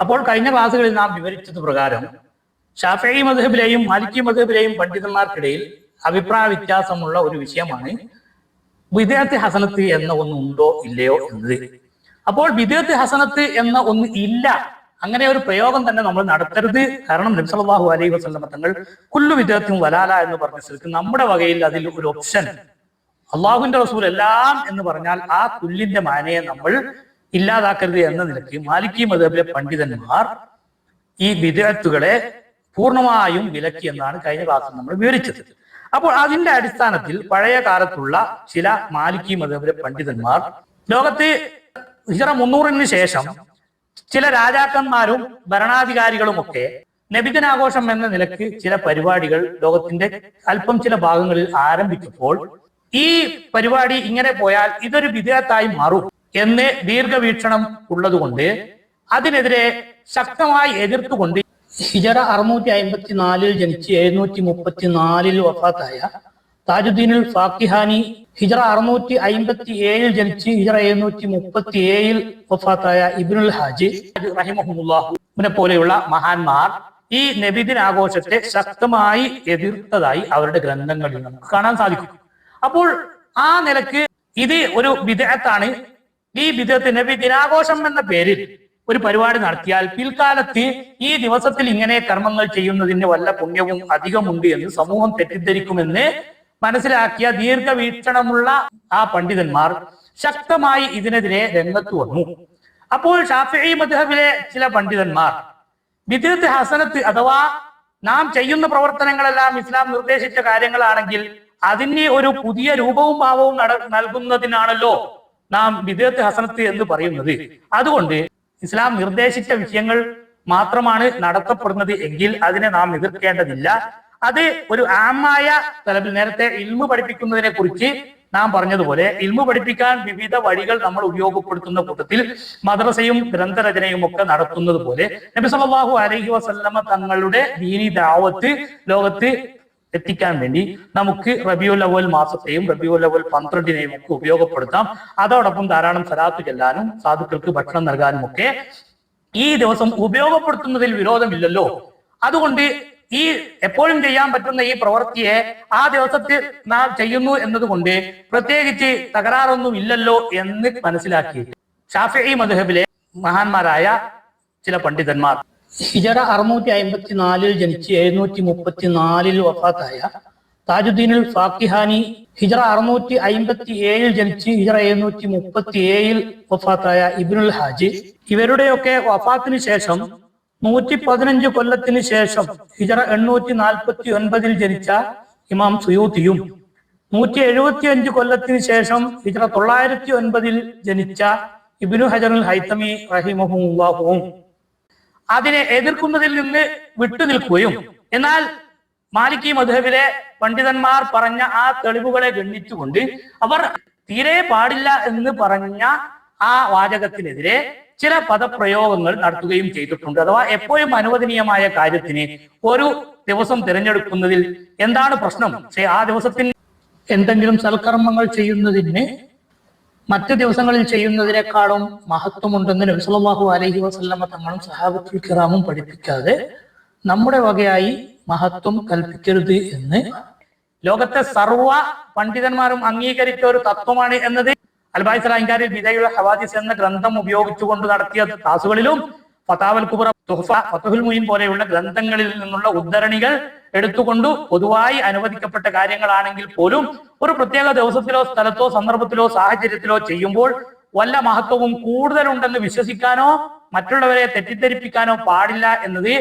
അപ്പോൾ കഴിഞ്ഞ ക്ലാസ്സുകളിൽ നാം വിവരിച്ചത് പ്രകാരം ഷാഫി മധുബിലെയും മാലിക്കി മധുബിലെയും പണ്ഡിതന്മാർക്കിടയിൽ അഭിപ്രായ വ്യത്യാസമുള്ള ഒരു വിഷയമാണ് വിദേഹത്ത് ഹസനത്ത് എന്ന ഒന്ന് ഉണ്ടോ ഇല്ലയോ എന്നത്. അപ്പോൾ വിദേഹത്ത് ഹസനത്ത് എന്ന ഒന്ന് ഇല്ല അങ്ങനെ ഒരു പ്രയോഗം തന്നെ നമ്മൾ നടത്തരുത്. കാരണം നബ്സലാഹു അലൈഹി വസല്ലമ തങ്ങൾ കുല്ലു വിദേഹത്തും വലാല എന്ന് പറഞ്ഞ സ്ഥലത്ത് നമ്മുടെ വകയിൽ അതിൽ ഒരു ഓപ്ഷൻ അള്ളാഹുവിന്റെ റസൂൽ എല്ലാം എന്ന് പറഞ്ഞാൽ ആ കുല്ലിന്റെ മാനയെ നമ്മൾ ഇല്ലാതാക്കരുത് എന്ന നിലയ്ക്ക് മാലിക്കി മതബിലെ പണ്ഡിതന്മാർ ഈ വിദഗ്ധുകളെ പൂർണമായും വിലക്കി എന്നാണ് കഴിഞ്ഞ ക്ലാസ്സിൽ നമ്മൾ വിവരിച്ചത്. അപ്പോൾ അതിന്റെ അടിസ്ഥാനത്തിൽ പഴയ കാലത്തുള്ള ചില മാലിക്കി മതബിലെ പണ്ഡിതന്മാർ ലോകത്ത് ഹിജറ മുന്നൂറിന് ശേഷം ചില രാജാക്കന്മാരും ഭരണാധികാരികളുമൊക്കെ നബിദിനാഘോഷം എന്ന നിലയ്ക്ക് ചില പരിപാടികൾ ലോകത്തിന്റെ അല്പം ചില ഭാഗങ്ങളിൽ ആരംഭിച്ചപ്പോൾ ഈ പരിപാടി ഇങ്ങനെ പോയാൽ ഇതൊരു വിധേയത്തായി മാറും. എന്ന് ദീർഘവീക്ഷണം ഉള്ളതുകൊണ്ട് അതിനെതിരെ ശക്തമായി എതിർത്തുകൊണ്ട് ഹിജറ അറുന്നൂറ്റി അമ്പത്തി നാലിൽ ജനിച്ച് എഴുന്നൂറ്റി മുപ്പത്തി നാലിൽ വഫാത്തായ താജുദ്ദീനുൽ ഫാക്കിഹാനി ഹിജറ അറുന്നൂറ്റി അമ്പത്തി ഏഴിൽ ജനിച്ച് ഹിജറ എഴുന്നൂറ്റി മുപ്പത്തി ഏഴിൽ വഫാത്തായ ഇബിനുൽ ഹാജി റഹിമഹുല്ലാഹുവിനെ പോലെയുള്ള മഹാന്മാർ ഈ നബിദിന ആഘോഷത്തെ ശക്തമായി എതിർത്തതായി അവരുടെ ഗ്രന്ഥങ്ങളിൽ നമുക്ക് കാണാൻ സാധിക്കും. അപ്പോൾ ആ നിലയ്ക്ക് ഇത് ഒരു വിദേഹത്താണ് ഈ വിദേഹത്ത് നബി ദിനാഘോഷം എന്ന പേരിൽ ഒരു പരിപാടി നടത്തിയാൽ പിൽക്കാലത്ത് ഈ ദിവസത്തിൽ ഇങ്ങനെ കർമ്മങ്ങൾ ചെയ്യുന്നതിന് വല്ല പുണ്യവും അധികമുണ്ട് എന്ന് സമൂഹം തെറ്റിദ്ധരിക്കുമെന്ന് മനസ്സിലാക്കിയ ദീർഘവീക്ഷണമുള്ള ആ പണ്ഡിതന്മാർ ശക്തമായി ഇതിനെതിരെ രംഗത്ത് വന്നു. അപ്പോൾ ഷാഫി മദ്ഹബിലെ ചില പണ്ഡിതന്മാർ വിദ്യത്ത് ഹസനത്ത് അഥവാ നാം ചെയ്യുന്ന പ്രവർത്തനങ്ങളെല്ലാം ഇസ്ലാം നിർദ്ദേശിച്ച കാര്യങ്ങളാണെങ്കിൽ അതിന് ഒരു പുതിയ രൂപവും ഭാവവും നൽകുന്നതിനാണല്ലോ നാം വിദേഹത്തെ ഹസനത്ത് എന്ന് പറയുന്നത്. അതുകൊണ്ട് ഇസ്ലാം നിർദ്ദേശിച്ച വിഷയങ്ങൾ മാത്രമാണ് നടത്തപ്പെടുന്നത് എങ്കിൽ അതിനെ നാം എതിർക്കേണ്ടതില്ല. അത് ഒരു ആമായ തലത്തിൽ നേരത്തെ ഇൽമു പഠിപ്പിക്കുന്നതിനെ കുറിച്ച് നാം പറഞ്ഞതുപോലെ ഇൽമു പഠിപ്പിക്കാൻ വിവിധ വഴികൾ നമ്മൾ ഉപയോഗപ്പെടുത്തുന്ന കൂട്ടത്തിൽ മദ്രസയും ഗ്രന്ഥരചനയും ഒക്കെ നടത്തുന്നത് പോലെ നബി സല്ലല്ലാഹു അലൈഹി വസല്ലമ തങ്ങളുടെ ദീനി ദാവത്ത് ലോകത്ത് എത്തിക്കാൻ വേണ്ടി നമുക്ക് റബിയുൽ അവൽ മാസത്തെയും റബിയുൽ അവൽ പന്ത്രണ്ടിനെയും ഒക്കെ ഉപയോഗപ്പെടുത്താം. അതോടൊപ്പം ധാരാളം സലാത്ത് ചെല്ലാനും സാധുക്കൾക്ക് ഭക്ഷണം നൽകാനും ഒക്കെ ഈ ദിവസം ഉപയോഗപ്പെടുത്തുന്നതിൽ വിരോധമില്ലല്ലോ. അതുകൊണ്ട് ഈ എപ്പോഴും ചെയ്യാൻ പറ്റുന്ന ഈ പ്രവൃത്തിയെ ആ ദിവസത്തിൽ നാം ചെയ്യുന്നു എന്നതുകൊണ്ട് പ്രത്യേകിച്ച് തകരാറൊന്നും ഇല്ലല്ലോ എന്ന് മനസ്സിലാക്കി. ഷാഫി മധുഹബിലെ മഹാന്മാരായ ചില പണ്ഡിതന്മാർ. ഹിജറ അറുന്നൂറ്റി അമ്പത്തി നാലിൽ ജനിച്ച് എഴുന്നൂറ്റി മുപ്പത്തി നാലിൽ വഫാത്തായ താജുദ്ദീനുൽ ഫാക്കിഹാനി ഹിജറ അറുന്നൂറ്റി അമ്പത്തി ഏഴിൽ ജനിച്ച് ഹിജറ എഴുന്നൂറ്റി മുപ്പത്തി ഏഴിൽ വഫാത്തായ ഇബിനുൽ ഹാജി. ഇവരുടെയൊക്കെ വഫാത്തിന് ശേഷം നൂറ്റി പതിനഞ്ച് കൊല്ലത്തിന് ശേഷം ഹിജറ എണ്ണൂറ്റി നാൽപ്പത്തി ഒൻപതിൽ ജനിച്ച ഇമാം സുയൂത്തിയും നൂറ്റി എഴുപത്തി അഞ്ച് കൊല്ലത്തിന് ശേഷം ഹിജറ തൊള്ളായിരത്തി ഒൻപതിൽ ജനിച്ച ഇബിനു ഹജറുൽ ഹൈത്തമി റഹിമഹുല്ലാഹുവും അതിനെ എതിർക്കുന്നതിൽ നിന്ന് വിട്ടുനിൽക്കുകയും എന്നാൽ മാലിക്കി മധുഹബിലെ പണ്ഡിതന്മാർ പറഞ്ഞ ആ തെളിവുകളെ ഗണ്ണിച്ചുകൊണ്ട് അവർ തീരെ പാടില്ല എന്ന് പറഞ്ഞ ആ വാചകത്തിനെതിരെ ചില പദപ്രയോഗങ്ങൾ നടത്തുകയും ചെയ്തിട്ടുണ്ട്. അഥവാ എപ്പോഴും അനുവദനീയമായ കാര്യത്തിന് ഒരു ദിവസം തിരഞ്ഞെടുക്കുന്നതിൽ എന്താണ് പ്രശ്നം? ആ ദിവസത്തിൽ എന്തെങ്കിലും സൽക്കർമ്മങ്ങൾ ചെയ്യുന്നതിന് മറ്റു ദിവസങ്ങളിൽ ചെയ്യുന്നതിനേക്കാളും മഹത്വമുണ്ടെന്ന് നബിസ്വല്ലാഹു അലഹി വസല്ലമ തങ്ങളും സഹാബത്തുൽ കിറാമും പഠിപ്പിക്കാതെ നമ്മുടെ വകയായി മഹത്വം കൽപ്പിക്കരുത് എന്ന് ലോകത്തെ സർവ പണ്ഡിതന്മാരും അംഗീകരിച്ച ഒരു തത്വമാണ് എന്നത് അൽബായ് സലാഹിൻകാരി വിജയുള്ള ഹവാദിസ് എന്ന ഗ്രന്ഥം ഉപയോഗിച്ചുകൊണ്ട് നടത്തിയ ക്ലാസുകളിലും ഫതാവൽ കുബറ തുഹഫ ഫതുഹുൽ മുയിൻ പോലെയുള്ള ഗ്രന്ഥങ്ങളിൽ നിന്നുള്ള ഉദ്ധരണികൾ എടുത്തുകൊണ്ട് പൊതുവായി അനുവദിക്കപ്പെട്ട കാര്യങ്ങളാണെങ്കിൽ പോലും ഒരു പ്രത്യേക ദിവസത്തിലോ സ്ഥലത്തോ സന്ദർഭത്തിലോ സാഹചര്യത്തിലോ ചെയ്യുമ്പോൾ വല്ല മഹത്വവും കൂടുതലുണ്ടെന്ന് വിശ്വസിക്കാനോ മറ്റുള്ളവരെ തെറ്റിദ്ധരിപ്പിക്കാനോ പാടില്ല എന്നത്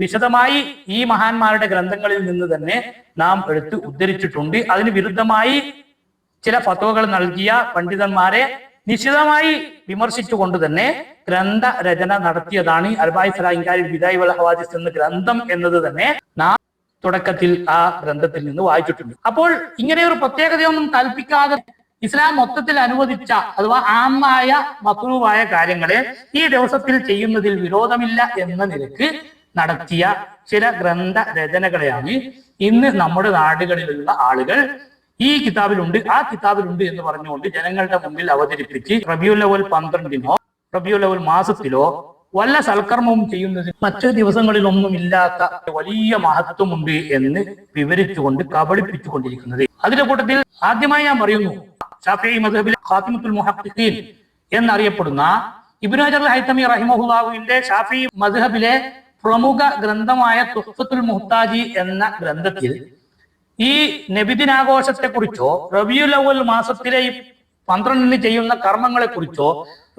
വിശദമായി ഈ മഹാന്മാരുടെ ഗ്രന്ഥങ്ങളിൽ നിന്ന് തന്നെ നാം എടുത്ത് ഉദ്ധരിച്ചിട്ടുണ്ട്. അതിന് വിരുദ്ധമായി ചില ഫത്വകൾ നൽകിയ പണ്ഡിതന്മാരെ നിശ്ചിതമായി വിമർശിച്ചുകൊണ്ട് തന്നെ ഗ്രന്ഥ രചന നടത്തിയതാണ് അൽബായ് സലാഹിൻകാരി വിദായ് വൽ ഹവാദിസ് എന്ന ഗ്രന്ഥം എന്നത് തന്നെ നാം തുടക്കത്തിൽ ആ ഗ്രന്ഥത്തിൽ നിന്ന് വായിച്ചിട്ടുണ്ട്. അപ്പോൾ ഇങ്ങനെ ഒരു പ്രത്യേകതയൊന്നും കൽപ്പിക്കാതെ ഇസ്ലാം മൊത്തത്തിൽ അനുവദിച്ച അഥവാ ആമായ മക്രൂവായ കാര്യങ്ങളെ ഈ ദിവസത്തിൽ ചെയ്യുന്നതിൽ വിരോധമില്ല എന്ന നിലയ്ക്ക് നടത്തിയ ചില ഗ്രന്ഥ രചനകളെയാണ് ഇന്ന് നമ്മുടെ നാടുകളിലുള്ള ആളുകൾ ഈ കിതാബിലുണ്ട് ആ കിതാബിലുണ്ട് എന്ന് പറഞ്ഞുകൊണ്ട് ജനങ്ങളുടെ മുമ്പിൽ അവതരിപ്പിച്ച് റബിയുൽ അവൽ പന്ത്രണ്ടിനോ റബിയുൽ അവൽ മാസത്തിലോ വല്ല സൽക്കർമ്മവും ചെയ്യുന്നതിന് മറ്റു ദിവസങ്ങളിലൊന്നും ഇല്ലാത്ത വലിയ മഹത്വമുണ്ട് എന്ന് വിവരിച്ചുകൊണ്ട് കബളിപ്പിച്ചുകൊണ്ടിരിക്കുന്നത്. അതിന്റെ കൂട്ടത്തിൽ ആദ്യമായി ഞാൻ പറയുന്നു ഷാഫി മദഹബിലെ ഖാത്തിമത്തുൽ മുഹഖിഖീൻ എന്നറിയപ്പെടുന്ന ഇബ്നു ഹജർ ഹൈത്തമി റഹിമഹുല്ലാഹുവിന്റെ ഷാഫി മദ്ഹബിലെ പ്രമുഖ ഗ്രന്ഥമായ തുഫത്തുൽ മുഹ്താജി എന്ന ഗ്രന്ഥത്തിൽ ഈ നബിദിനാഘോഷത്തെ കുറിച്ചോ റബിയുൽ അവൽ മാസത്തിലെ പന്ത്രണ്ടിന് ചെയ്യുന്ന കർമ്മങ്ങളെ കുറിച്ചോ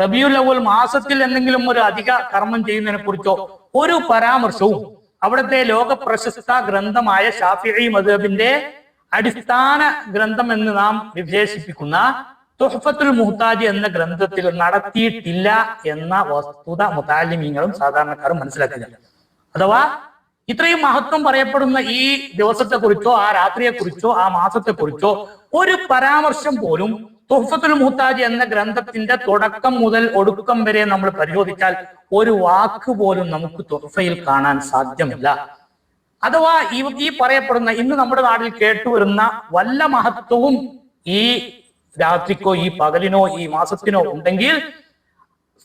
റബിയുൽ അവൽ മാസത്തിൽ എന്തെങ്കിലും ഒരു അധിക കർമ്മം ചെയ്യുന്നതിനെ കുറിച്ചോ ഒരു പരാമർശവും അവിടുത്തെ ലോക പ്രശസ്ത ഗ്രന്ഥമായ ഷാഫിഈ മദ്ഹബിന്റെ അടിസ്ഥാന ഗ്രന്ഥം എന്ന് നാം വിശേഷിപ്പിക്കുന്ന തുഹഫത്തുൽ മുഹ്താജ് എന്ന ഗ്രന്ഥത്തിൽ നടത്തിയിട്ടില്ല എന്ന വസ്തുത മുതാലിമീങ്ങളും സാധാരണക്കാരും മനസ്സിലാക്കുക. അഥവാ ഇത്രയും മഹത്വം പറയപ്പെടുന്ന ഈ ദിവസത്തെ കുറിച്ചോ ആ രാത്രിയെ കുറിച്ചോ ആ മാസത്തെ കുറിച്ചോ ഒരു പരാമർശം പോലും തുഹഫത്തുൽ മുഹ്താജ് എന്ന ഗ്രന്ഥത്തിന്റെ തുടക്കം മുതൽ ഒടുക്കം വരെ നമ്മൾ പരിശോധിച്ചാൽ ഒരു വാക്ക് പോലും നമുക്ക് തുഹഫയിൽ കാണാൻ സാധ്യമല്ല. അഥവാ ഈ ഈ പറയപ്പെടുന്ന ഇന്ന് നമ്മുടെ നാട്ടിൽ കേട്ടുവരുന്ന വല്ല മഹത്വവും ഈ രാത്രിക്കോ ഈ പകലിനോ ഈ മാസത്തിനോ ഉണ്ടെങ്കിൽ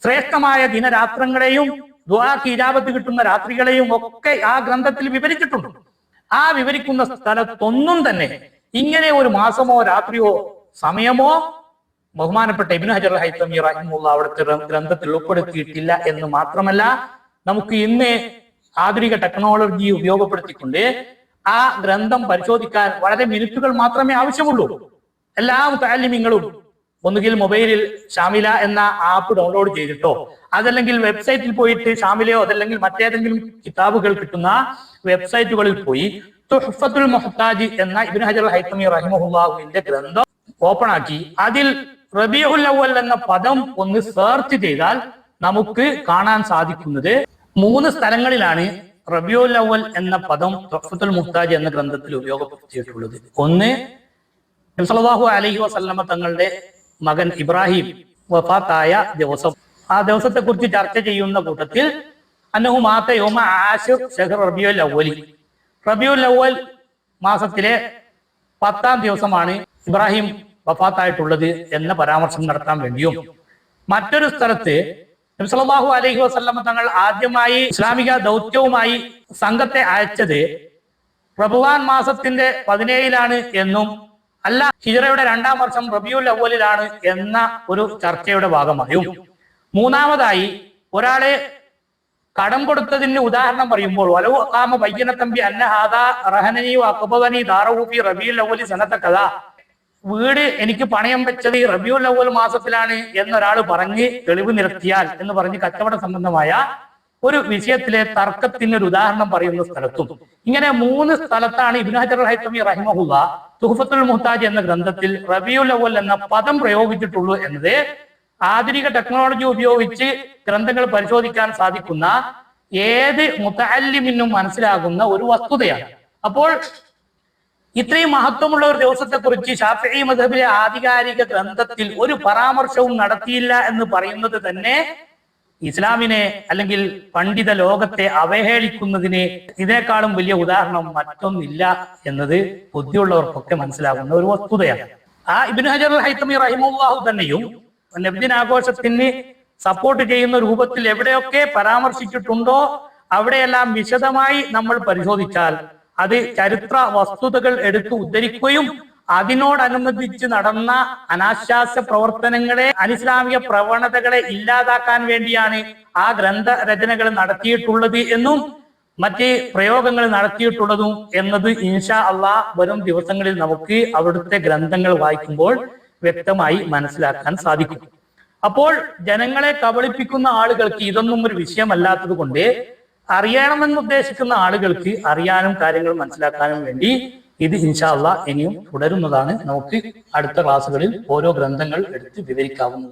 ശ്രേഷ്ഠമായ ദിനരാത്രങ്ങളെയും ദ്വാക്ക് ഇരാപത്ത് കിട്ടുന്ന രാത്രികളെയും ഒക്കെ ആ ഗ്രന്ഥത്തിൽ വിവരിച്ചിട്ടുണ്ട്. ആ വിവരിക്കുന്ന സ്ഥലത്തൊന്നും തന്നെ ഇങ്ങനെ ഒരു മാസമോ രാത്രിയോ സമയമോ? ബഹുമാനപ്പെട്ട ഇബ്നു ഹജർ ഹൈത്തമി റഹിമുള്ള അവിടുത്തെ ഗ്രന്ഥത്തിൽ ഉൾപ്പെടുത്തിയിട്ടില്ല എന്ന് മാത്രമല്ല നമുക്ക് ഇന്ന് ആധുനിക ടെക്നോളജി ഉപയോഗപ്പെടുത്തിക്കൊണ്ട് ആ ഗ്രന്ഥം പരിശോധിക്കാൻ വളരെ മിനിറ്റുകൾ മാത്രമേ ആവശ്യമുള്ളൂ. എല്ലാ താലിമ്യങ്ങളും ഒന്നുകിൽ മൊബൈലിൽ ഷാമില എന്ന ആപ്പ് ഡൗൺലോഡ് ചെയ്തിട്ടോ അതല്ലെങ്കിൽ വെബ്സൈറ്റിൽ പോയിട്ട് ഷാമിലയോ അതല്ലെങ്കിൽ മറ്റേതെങ്കിലും കിതാബുകൾ കിട്ടുന്ന വെബ്സൈറ്റുകളിൽ പോയി തുഹഫത്തുൽ മൊഹത്താജി എന്ന ഇബിൻ ഹജർ ഹൈത്തമി റഹിമഹുല്ലാഹുവിന്റെ ഗ്രന്ഥം ഓപ്പൺ ആക്കി. അതിൽ റബിയുൽ അവൽ എന്ന പദം ഒന്ന് സെർച്ച് ചെയ്താൽ നമുക്ക് കാണാൻ സാധിക്കുന്നത് മൂന്ന് സ്ഥലങ്ങളിലാണ് റബിയുൽ അവൽ എന്ന പദം റഫത്തുൽ മുഹ്താജ് എന്ന ഗ്രന്ഥത്തിൽ ഉപയോഗപ്പെടുത്തിയിട്ടുള്ളത്. ഒന്ന് സല്ലല്ലാഹു അലഹി വസല്ലമ തങ്ങളുടെ മകൻ ഇബ്രാഹിം വഫാത്തായ ദിവസം. ആ ദിവസത്തെ കുറിച്ച് ചർച്ച ചെയ്യുന്ന കൂട്ടത്തിൽ അന്നഹു മാത്ത യോമ ആശുർ ഷഹർ റബിയുൽ അവലി റബിയുൽ അവൽ മാസത്തിലെ പത്താം ദിവസമാണ് ഇബ്രാഹിം വഫാത്തായിട്ടുള്ളത് എന്ന പരാമർശം നടത്താൻ വേണ്ടിയും മറ്റൊരു സ്ഥലത്ത് നബി സല്ലല്ലാഹു അലൈഹി വസല്ലമ തങ്ങൾ ആദ്യമായി ഇസ്ലാമിക ദൗത്യവുമായി സംഘത്തെ അയച്ചത് പ്രഭുവാൻ മാസത്തിന്റെ പതിനേഴിലാണ് എന്നും അല്ല ഹിജറയുടെ രണ്ടാം വർഷം റബിയുൽ അവലിലാണ് എന്ന ഒരു ചർച്ചയുടെ ഭാഗമായും. മൂന്നാമതായി ഒരാളെ കടം കൊടുത്തതിന് ഉദാഹരണം പറയുമ്പോൾ വലവു അക്കാമ ബയ്യന തമ്പി അന്നഹാദ റഹനനി അക്ബവനി ദാറൂഫി റബിയുൽ അവലി സനത്ത കഥ വീട് എനിക്ക് പണയം വെച്ചത് ഈ റബിയുൽ അവൽ മാസത്തിലാണ് എന്നൊരാൾ പറഞ്ഞ് തെളിവ് നിരത്തിയാൽ എന്ന് പറഞ്ഞ് കച്ചവട സംബന്ധമായ ഒരു വിഷയത്തിലെ തർക്കത്തിന് ഒരു ഉദാഹരണം പറയുന്ന സ്ഥലത്തും. ഇങ്ങനെ മൂന്ന് സ്ഥലത്താണ് ഇബ്നു ഹജർ ഹൈത്തമി റഹിമഹുല്ല തുഹഫത്തുൽ മുഹ്താജ് എന്ന ഗ്രന്ഥത്തിൽ റബിയുൽ അവൽ എന്ന പദം പ്രയോഗിച്ചിട്ടുള്ളൂ എന്നത് ആധുനിക ടെക്നോളജി ഉപയോഗിച്ച് ഗ്രന്ഥങ്ങൾ പരിശോധിക്കാൻ സാധിക്കുന്ന ഏത് മുത്തല്ലിമിനും മനസ്സിലാകുന്ന ഒരു വസ്തുതയാണ്. അപ്പോൾ ഇത്രയും മഹത്വമുള്ള ഒരു ദിവസത്തെ കുറിച്ച് ഷാഫി മധബിലെ ആധികാരിക ഗ്രന്ഥത്തിൽ ഒരു പരാമർശവും നടത്തിയില്ല എന്ന് പറയുന്നത് തന്നെ ഇസ്ലാമിനെ അല്ലെങ്കിൽ പണ്ഡിത ലോകത്തെ അവഹേളിക്കുന്നതിന് ഇതിനേക്കാളും വലിയ ഉദാഹരണം മറ്റൊന്നില്ല എന്നത് ബുദ്ധിയുള്ളവർക്കൊക്കെ മനസ്സിലാകുന്ന ഒരു വസ്തുതയാണ്. ആ ഇബിൻ ഹജർ ഹൈത്തമി റഹിമുല്ലാഹു തന്നെയും നബ്ദിൻ ആഘോഷത്തിന് സപ്പോർട്ട് ചെയ്യുന്ന രൂപത്തിൽ എവിടെയൊക്കെ പരാമർശിച്ചിട്ടുണ്ടോ അവിടെയെല്ലാം വിശദമായി നമ്മൾ പരിശോധിച്ചാൽ അത് ചരിത്ര വസ്തുതകൾ എടുത്ത് ഉദ്ധരിക്കുകയും അതിനോടനുബന്ധിച്ച് നടന്ന അനാശാസ്യ പ്രവർത്തനങ്ങളെ അനിസ്ലാമിക പ്രവണതകളെ ഇല്ലാതാക്കാൻ വേണ്ടിയാണ് ആ ഗ്രന്ഥ രചനകൾ നടത്തിയിട്ടുള്ളത് എന്നും മറ്റ് പ്രയോഗങ്ങൾ നടത്തിയിട്ടുള്ളതും എന്നത് ഇൻഷാ അള്ളാ വരും ദിവസങ്ങളിൽ നമുക്ക് അവിടുത്തെ ഗ്രന്ഥങ്ങൾ വായിക്കുമ്പോൾ വ്യക്തമായി മനസ്സിലാക്കാൻ സാധിക്കും. അപ്പോൾ ജനങ്ങളെ കബളിപ്പിക്കുന്ന ആളുകൾക്ക് ഇതൊന്നും ഒരു വിഷയമല്ലാത്തത് കൊണ്ട് അറിയണമെന്ന് ഉദ്ദേശിക്കുന്ന ആളുകൾക്ക് അറിയാനും കാര്യങ്ങൾ മനസ്സിലാക്കാനും വേണ്ടി ഇത് ഇൻഷാല്ല ഇനിയും തുടരുന്നതാണ്. നമുക്ക് അടുത്ത ക്ലാസ്സുകളിൽ ഓരോ ഗ്രന്ഥങ്ങൾ എടുത്ത് വിവരിക്കാവുന്നത്